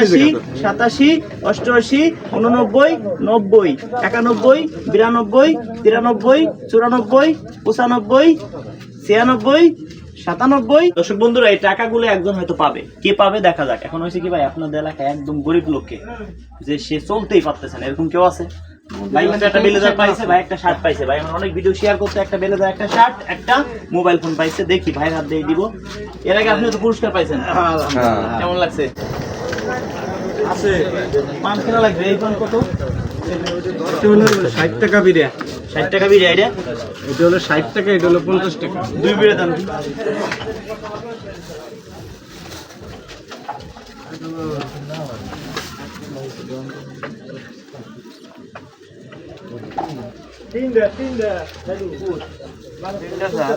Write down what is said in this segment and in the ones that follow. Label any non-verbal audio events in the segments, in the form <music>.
আশি সাতাশি অষ্টআশি উননব্বই নব্বই একানব্বই বিরানব্বই তিরানব্বই চুরানব্বই পঁচানব্বই ছিয়ানব্বই সাতানব্বই। দর্শক বন্ধুরা এই টাকাগুলো একজন হয়তো পাবে। কে পাবে দেখা যাক। এখন হয়েছে কি ভাই আপনাদের এলাকায় একদম গরিব লোককে যে সে চলতেই পারতেছে না। এরকম কেউ আছে? ভাই একটা পাইছে ভাই একটা শার্ট পাইছে। ভাই আমার অনেক ভিডিও শেয়ার করতে একটা বেলেজার একটা শার্ট একটা মোবাইল ফোন পাইছে। দেখি ভাইয়ের হাত দিয়ে দিব। এর আগে আপনি তো পুরস্কার পাইছেন। কেমন লাগছে? আছে। পান কেনা লাগবে, এই পান কত? ষাট টাকা বিরিয়া। ষাট টাকা বিরিয়া, এটা? এটা হলো ষাট টাকা, এটা হলো পঞ্চাশ টাকা। দুই বিরিয়া দাম কি? তিনটা, স্যার।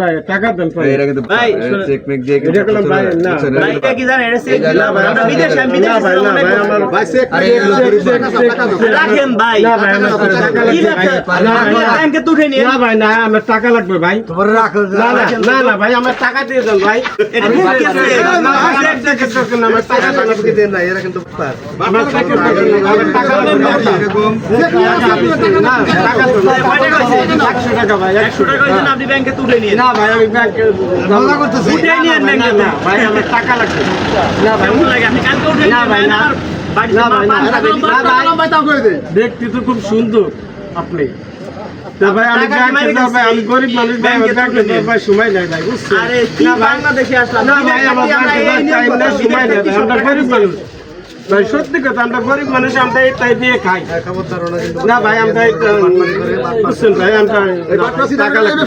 ভাই টাকা দেন ভাই ভাই, চেক মেক দিয়ে এটা করলাম ভাই, না, ভাই, এটা কি জানেন? এটা চেক দিলাম। ভাই, আমরা বিদেশে, আমি বিদেশে ভাই না ভাই আমার ভাই চেক চেক, চেক, গরিব চেক, মানুষ, চেক, টাকা দাও। রাখেন ভাই। না ভাই আমার টাকা লাগবে ভাই। না, না, ব্যাংকে ভাই না আমার টাকা লাগবে ভাই না না না না ভাই আমার টাকা দিয়ে দেন ভাই এটা টাকা। দেন। না, আমার টাকা লাগবে। আমার আমার টাকা লাগবে। না, টাকা তো না। কয় টাকা হয়েছে? একশো টাকা ভাই একশো টাকা আপনি ব্যাংকে তুলে নিন না ভাই আমি ব্যাংকে না, ব্যাংকে না, ভাই আমার টাকা লাগবে। না ভাই লাগে। আপনি কালকে উঠে না ভাই, না। বাড়িতে না মা ভাই, পান না। খাবে, না ভাই। দেখতে তো খুব সুন্দর আপনি। আমি আমি সময় নাই ভাই সময় আমরা গরিব মানুষ। ভাই সত্যি কথা আমরা গরিব মানুষ আমরা এটাই দিয়ে খাই। না ভাই আমরা বুঝছেন ভাই আমরা টাকা লাগবে।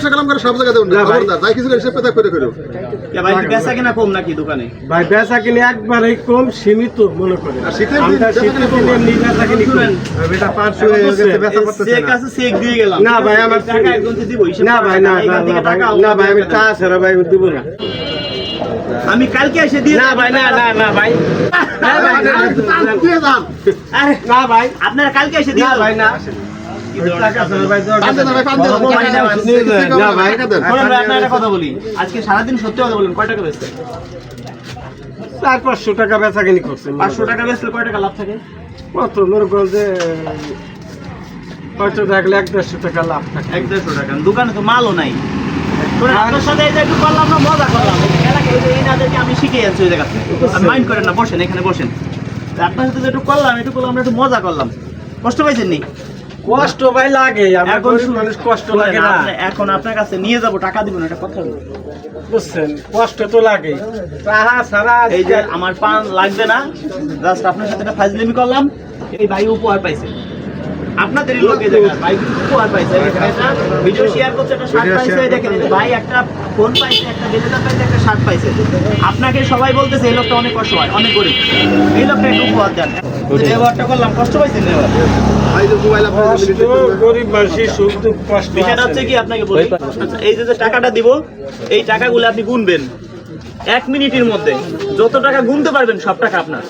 কে ভাই। বেচা কম নাকি দোকানে? ভাই বেচা কিনে একবারে কম সীমিত মনে করে আমরা শীতের দিনে এমনি বেচা কিনি শুনেন কম। চেক দিয়ে গেলাম। না ভাই আমার না ভাই না না আমি ছাড়া ভাই দিব না। আমি কালকে এসে দিয়ে না ভাই না না না ভাই। না ভাই আরে না ভাই। আপনারা কালকে এসে দিয়ে ভাই না। টাকা ছাড়া ভাই দেওয়া যাবে না। না ভাই। শোনেন ভাই, আপনার একটা কথা বলি। আজকে সারাদিন সত্যি কথা বলেন কয় টাকা বেচতে? চার পাঁচশো টাকা বেচা কিনি করছে। পাঁচশো টাকা বেচলে কয় টাকা লাভ থাকে? কত হয়তো এক দেড়শো টাকা লাভ থাকে। এক দেড়শো টাকা। দোকানে তো মালও নাই। আপনার সাথে এই একটু করলাম না মজা করলাম। এনাদেরকে আমি শিখে যাচ্ছি ওই জায়গাতে। আপনি মাইন্ড করেন না বসেন এখানে বসেন। আপনার সাথে যে করলাম একটু আমরা একটু মজা করলাম। কষ্ট পাইছেন নি কষ্ট ভাই লাগে এখন মানুষ কষ্ট লাগে না। এখন আপনার কাছে নিয়ে যাব টাকা দিবেন এটা কথা বুঝছেন কষ্ট তো লাগে। তাহা ছাড়া এই যে আমার পান লাগবে না জাস্ট আপনার সাথে ফাজলিমি করলাম এই ভাই উপহার পাইছে। আপনাদেরই লোক এই ভাই উপহার পাইছে দেখেন ভিডিও শেয়ার করছে একটা শার্ট পাইছে দেখেন ভাই একটা ফোন পাইছে একটা বেলেদার পাইছে একটা শার্ট পাইছে। আপনাকে সবাই বলতেছে এই লোকটা অনেক কষ্ট হয় অনেক গরিব। এই লোকটা একটু উপহার দেন। ব্যবহারটা করলাম কষ্ট পাইছেন এবার? কষ্ট গরিব মানুষের সুখ দুঃখ কষ্ট বিষয়টা হচ্ছে কি আপনাকে বলি। আচ্ছা, এই যে যে টাকাটা দিব এই টাকাগুলো আপনি গুনবেন। এক মিনিটের মধ্যে। যত টাকা গুনতে পারবেন সব টাকা আপনার।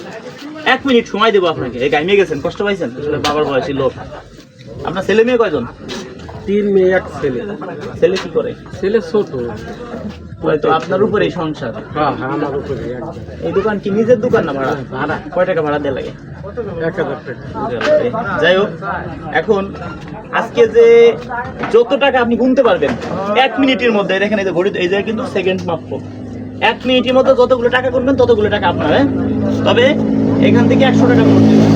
এক মিনিট সময় দেবো আপনাকে। এই গাইমে গেছেন কষ্ট পাইছেন? আসলে বাবার বয়সী লোক। আপনার ছেলে মেয়ে কয়জন? তিন মেয়ে এক ছেলে। ছেলে কি করে? ছেলে ছোট। হয়তো আপনার উপরে সংসার। হ্যাঁ হ্যাঁ আমার উপরে এই দোকান কি নিজের দোকান না ভাড়া? ভাড়া। কয় টাকা ভাড়া দেওয়া লাগে? এক হাজার টাকা। যাই হোক এখন আজকে যে যত টাকা আপনি গুনতে পারবেন এক মিনিটের মধ্যে দেখেন এই যে ঘড়ি এই জায়গায় কিন্তু সেকেন্ড মাপ এক মিনিটের মধ্যে যতগুলো টাকা করবেন ততগুলো টাকা আপনার হ্যাঁ? তবে এখান থেকে একশো টাকা নোট দিলাম।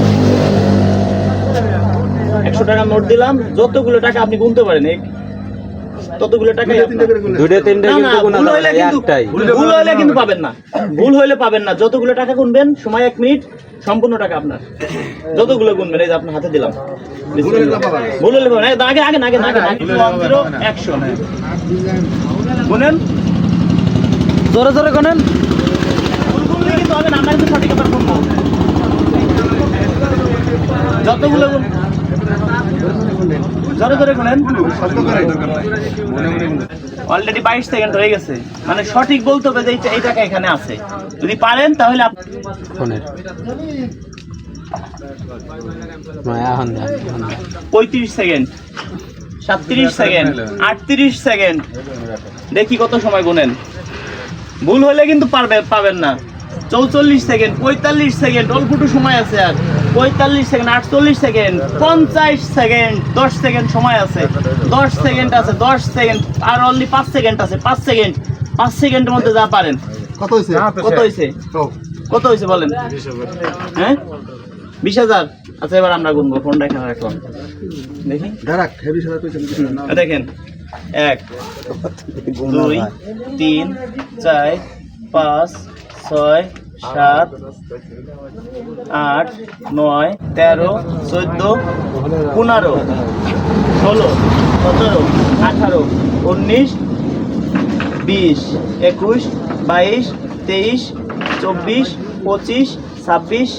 একশো টাকা নোট দিলাম। যতগুলো টাকা আপনি গুনতে পারেন এই ততগুলো তিনটে কিন্তু ভুল হইলে কিন্তু ভুল হইলে কিন্তু পাবেন না। ভুল হইলে পাবেন না। যতগুলো টাকা গুনবেন সময় এক মিনিট সম্পূর্ণ টাকা আপনার। যতগুলো গুনবেন এই যে আপনার হাতে দিলাম। ভুল হইলে পাবেন আগে আগে আগে আগে একশো। গুনেন। জোরে জোরে কোনেন ভুল গুনলে কিন্তু হবে না। আমরা কিন্তু যতগুলো জোরে জোরে অলরেডি বাইশ সেকেন্ড হয়ে গেছে। মানে সঠিক বলতে হবে যে এই- টাকা এখানে আছে। যদি পারেন তাহলে ফোনের। পঁয়ত্রিশ সেকেন্ড সাতত্রিশ সেকেন্ড আটত্রিশ সেকেন্ড দেখি কত সময় গুনেন। ভুল হলে কিন্তু পারবে পাবেন না। চৌচল্লিশ সেকেন্ড পঁয়তাল্লিশ সেকেন্ড অল্পটু সময় আছে আর। পঁয়তাল্লিশ সেকেন্ড আটচল্লিশ সেকেন্ড পঞ্চাশ সেকেন্ড দশ সেকেন্ড সময় আছে। দশ সেকেন্ড আছে দশ সেকেন্ড আর অনলি পাঁচ সেকেন্ড আছে পাঁচ সেকেন্ড পাঁচ সেকেন্ডের মধ্যে যা পারেন। কত হয়েছে কত হয়েছে কত হয়েছে বলেন? হ্যাঁ? বিশ হাজার? আচ্ছা এবার আমরা গুনবো ফোনটা এখানে। রাখলাম দেখি দেখেন এক দুই তিন চার পাঁচ ছয় সাত, আট, নয়, তেরো, চোদ্দ, পনেরো, ষোলো, সতেরো, আঠারো, উনিশ, বিশ, একুশ, বাইশ, তেইশ, চব্বিশ, পঁচিশ, ছাব্বিশ,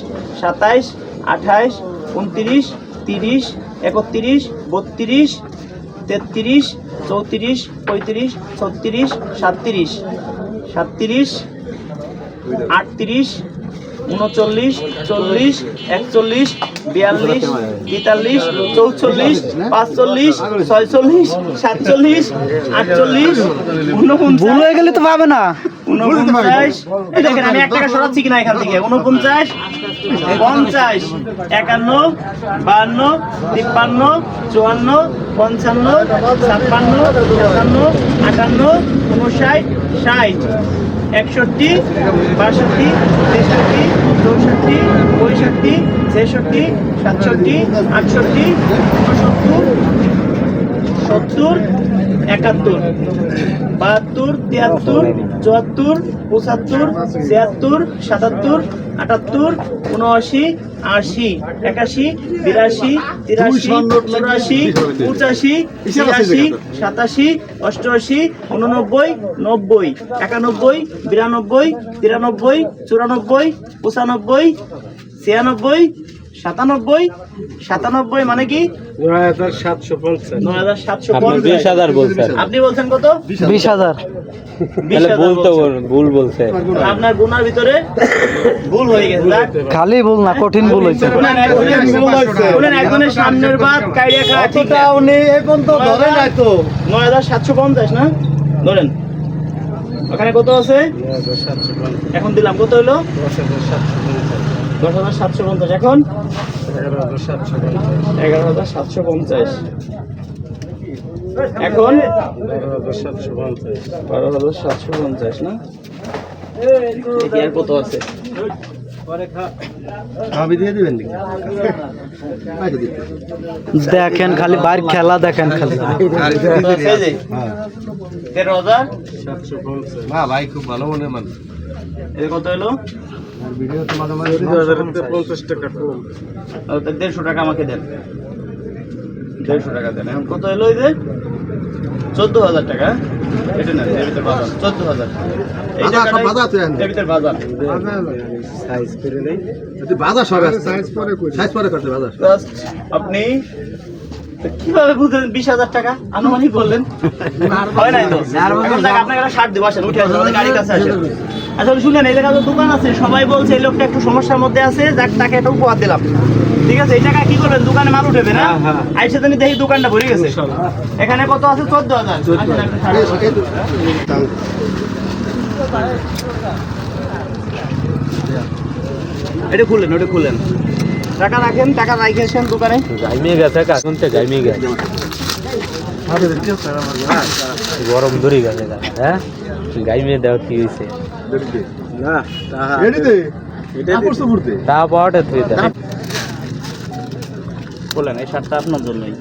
সাতাইশ, আঠাইশ, উনত্রিশ, তিরিশ, একত্রিশ, বত্রিশ, তেত্রিশ, চৌত্রিশ, পঁয়ত্রিশ, ছত্রিশ, সাতত্রিশ সাতত্রিশ আটত্রিশ উনচল্লিশ চল্লিশ একচল্লিশ বিয়াল্লিশ তেতাল্লিশ চৌচল্লিশ পাঁচচল্লিশ ছয়চল্লিশ সাতচল্লিশ আটচল্লিশ ভুল হয়ে গেলে তো পাবে না। উনপঞ্চাশ দেখেন আমি এক টাকা সরাচ্ছি কিনা এখান থেকে। উনপঞ্চাশ পঞ্চাশ একান্ন বাহান্ন তিপ্পান্ন চুয়ান্ন পঞ্চান্ন ছাপ্পান্ন সাতান্ন আটান্ন উনষাট ষাট। একষট্টি বাষট্টি তেষট্টি চৌষট্টি পঁয়ষট্টি ছেষট্টি সাতষট্টি আটষট্টি উনসত্তর সত্তর একাত্তর বাহাত্তর তিয়াত্তর চুয়াত্তর পঁচাত্তর ছিয়াত্তর সাতাত্তর আটাত্তর উনআশি আশি একাশি বিরাশি তিরাশি চুরাশি পঁচাশি ছিয়াশি সাতাশি অষ্টআশি উননব্বই নব্বই একানব্বই বিরানব্বই তিরানব্বই চুরানব্বই পঁচানব্বই ছিয়ানব্বই সাতানব্বই সাতানব্বই মানে কি? আপনি বলছেন। কত? বিশ হাজার। ভুল বলছে। আপনার গুনার ভিতরে ভুল হয়ে গেছে খালি ভুল না কঠিন ভুল হয়েছে। একজনের- সামনের বাদ কাইড়িয়া খাওয়া ঠিক না। এখন তো ধরে নাই তো। নয় হাজার সাতশো পঞ্চাশ না? ধরেন। ওখানে কত আছে? এখন দিলাম কত হলো? দশ হাজার সাতশো। পঞ্চাশ। এখন? এগারো হাজার সাতশো পঞ্চাশ। এখন? বারো হাজার সাতশো পঞ্চাশ না? আর কত আছে? দেখেন খালি বাইর খেলা দেখেন খালি। কত আছে এই যে? তেরো হাজার? না ভাই খুব ভালো মনে মান কত হলো? পঞ্চাশ টাকা দেড়শো টাকা। আমাকে দেন দেড়শো টাকা দেন। এখন কত এলো এই যে? চোদ্দ হাজার টাকা। এটা না বাজার। চোদ্দ হাজার। এই বাজার, বাজার আছে এখন। এর ভিতরে বাজার। সাইজ করে নেই। বাজার সব সাইজ পরে সাইজ পরে করতে বাজার। আপনি কীভাবে বুঝলেন বিশ হাজার টাকা? আনুমানিক বললেন। <laughs> হয় নাই তো? একটা শার্ট আসেন উঠে আসেন গাড়ির কাছে আসেন। আসলে শুনেন এই জায়গায় তো দোকান আছে সবাই বলছে এই লোকটা একটু সমস্যার মধ্যে আছে যাক তাকে একটা উপহার দিলাম। ঠিক আছে এই টাকা কি করবেন? দোকানে মাল উঠেবে না? আইসে তুমি দেখি দোকানটা ভরে গেছে। এখানে কত আছে? চোদ্দ হাজার। তো- এটা খুললেন ওটা খুললেন। টাকা রাখেন টাকা রাখেছেন দোকানে। গাইমিয়ে গেছে কাকুন তো গাইমিয়ে গেছে। গরম ধরে গেছে হ্যাঁ? গাইমিয়ে দেওয়া কি হয়েছে না তাহা এডি দে। এটা করছ ফুরতে তা পাওয়াটা তুই বলেন এই শার্টটা আপনার জন্যই।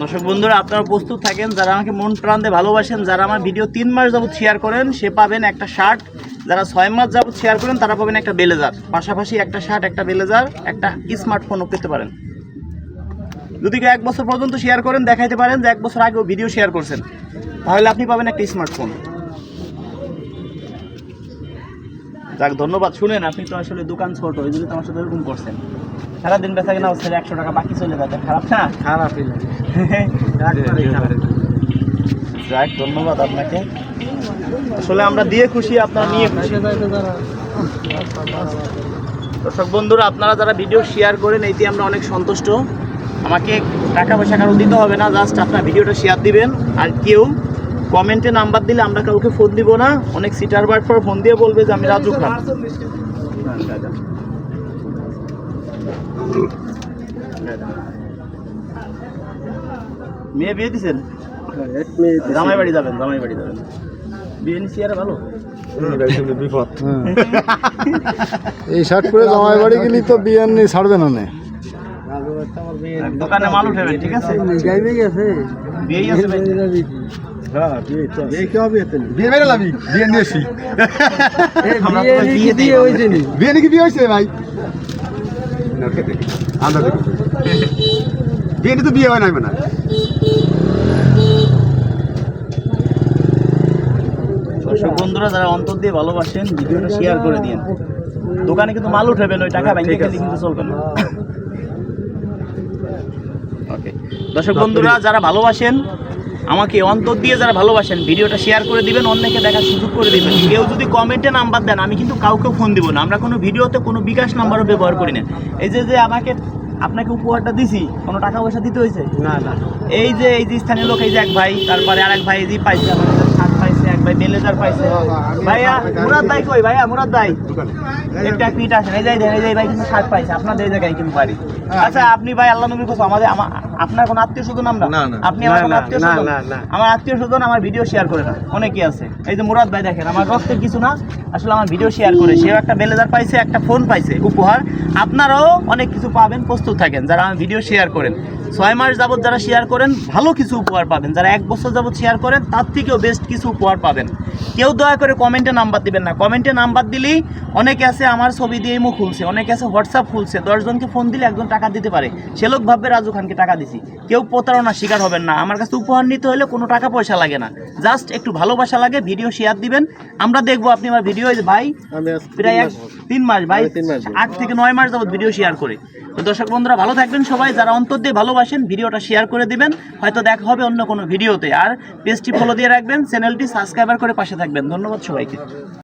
দর্শক বন্ধুরা আপনারা প্রস্তুত থাকেন যারা আমাকে মন প্রাণ দিয়ে ভালোবাসেন যারা আমার ভিডিও তিন মাস যাবত শেয়ার করেন সে পাবেন একটা শার্ট যারা ছয় মাস যাবত শেয়ার করেন তারা পাবেন একটা বেলেজার। পাশাপাশি একটা শার্ট একটা বেলেজার একটা স্মার্টফোনও পেতে পারেন। যদি কেউ এক বছর পর্যন্ত শেয়ার করেন দেখাইতে পারেন যে এক বছর আগেও ভিডিও শেয়ার করছেন। তাহলে আপনি পাবেন একটা স্মার্টফোন যাক ধন্যবাদ। শুনেন আপনি তো আসলে দোকান ছোট ওই জন্য তো আমার সাথে এরকম করছেন। সারাদিন বেচা কিনা হচ্ছে একশো টাকা বাকি চলে যাচ্ছে খারাপ না? খারাপই <laughs> খারাপ। যাক ধন্যবাদ আপনাকে। আসলে আমরা দিয়ে খুশি আপনারা নিয়ে খুশি। দর্শক বন্ধুরা আপনারা যারা ভিডিও শেয়ার করেন এইতে আমরা অনেক সন্তুষ্ট। আমাকে টাকা পয়সা কারও দিতে হবে না জাস্ট আপনার ভিডিওটা শেয়ার দিবেন আর কেউ কমেন্টে নাম্বার দিলে আমরা কাউকে ফোন দিব না। অনেক সিটার বার পর ফোন দিয়ে বলবে যে আমি রাজু খান মেয়ে বিয়ে দিছেন? জামাই বাড়ি যাবেন জামাই বাড়ি যাবেন। বিয়ে নিচ্ছি আর ভালো? বিপদ এই শার্ট পরে জামাই বাড়ি গেলি তো নেই ছাড়বে না নে। দোকানে মাল উঠাবেন ঠিক আছে? গেছে। বিয়েই আছে ভাই। বিয়ে নাকি হয়েছে ভাই আমরা বিয়ে তো বিয়ে হয় নাই মানে দর্শক বন্ধুরা যারা অন্তর দিয়ে ভালোবাসেন ভিডিওটা শেয়ার করে দিন দোকানে কিন্তু মাল উঠাবেন ওই টাকা ব্যাংকে গেলে কিন্তু চলবে না। ওকে <laughs> দর্শক বন্ধুরা যারা ভালোবাসেন আমাকে অন্তর দিয়ে যারা ভালোবাসেন ভিডিওটা শেয়ার করে দিবেন অন্যকে দেখার সুযোগ করে দিবেন। কেউ যদি কমেন্টে নাম্বার দেন আমি কিন্তু কাউকে ফোন দিব না। আমরা কোনো ভিডিওতে কোনো বিকাশ নাম্বারও ব্যবহার করি না। এই যে যে আমাকে আপনাকে উপহারটা দিছি কোনো টাকা পয়সা দিতে হয়েছে? না না। এই যে এই যে স্থানীয় লোক এই যে এক ভাই তারপরে আরেক ভাই এই যে পাইছে আমাদের ভাই বেলেজার পাইছে। ভাইয়া মুরাদ ভাই কই? ভাইয়া মুরাদ ভাই। একটা এক মিনিট আসেন। এই যাই দেন এই যে ভাই কিন্তু শার্ট পাইছে। আপনাদের এই জায়গায় কিন্তু বাড়ি। আচ্ছা আপনি ভাই আল্লাহ নবীর কথা আমাদের আপনার কোনো আত্মীয় স্বজন আমরা। আপনি আমার কোনো আত্মীয় না, স্বজন। আমার আত্মীয় স্বজন আমার ভিডিও শেয়ার করে না। অনেকেই আছে। এই যে মুরাদ ভাই দেখেন আমার রক্তের কিছু না। আসলে আমার ভিডিও শেয়ার করে। সেও একটা বেলেজার পাইছে একটা ফোন পাইছে। উপহার। আপনারাও অনেক কিছু পাবেন প্রস্তুত থাকেন যারা আমার ভিডিও শেয়ার করেন। ছয় মাস যাবত যারা শেয়ার করেন ভালো কিছু উপহার পাবেন। যারা এক বছর যাবত শেয়ার করেন তার থেকেও বেস্ট কিছু উপহার পাবেন। কেউ দয়া করে কমেন্টে নাম্বার দিবেন না। কমেন্টে নাম্বার দিলেই অনেকে আছে আমার ছবি দিয়ে মুখ খুলছে অনেকে আছে হোয়াটসঅ্যাপ খুলছে দশজনকে ফোন দিলে একজন টাকা দিতে পারে। সে লোক ভাববে রাজু খানকে টাকা দিছি। কেউ প্রতারণার শিকার হবেন না। আমার কাছে উপহার নিতে হলে কোনো টাকা পয়সা লাগে না। জাস্ট একটু ভালোবাসা লাগে ভিডিও শেয়ার দিবেন। আমরা দেখব আপনি আমার ভিডিও ভাই প্রায় এক তিন মাস ভাই আমি তিন মাস আট থেকে নয় মাস যাবত ভিডিও শেয়ার করে। তো দর্শক বন্ধুরা ভালো থাকবেন সবাই। যারা অন্তর দিয়ে ভালোবাসেন ভিডিওটা শেয়ার করে দিবেন। হয়তো দেখা হবে অন্য কোনো ভিডিওতে আর পেজটি ফলো দিয়ে রাখবেন। চ্যানেলটি সাবস্ক্রাইবার করে পাশে থাকবেন। ধন্যবাদ সবাইকে।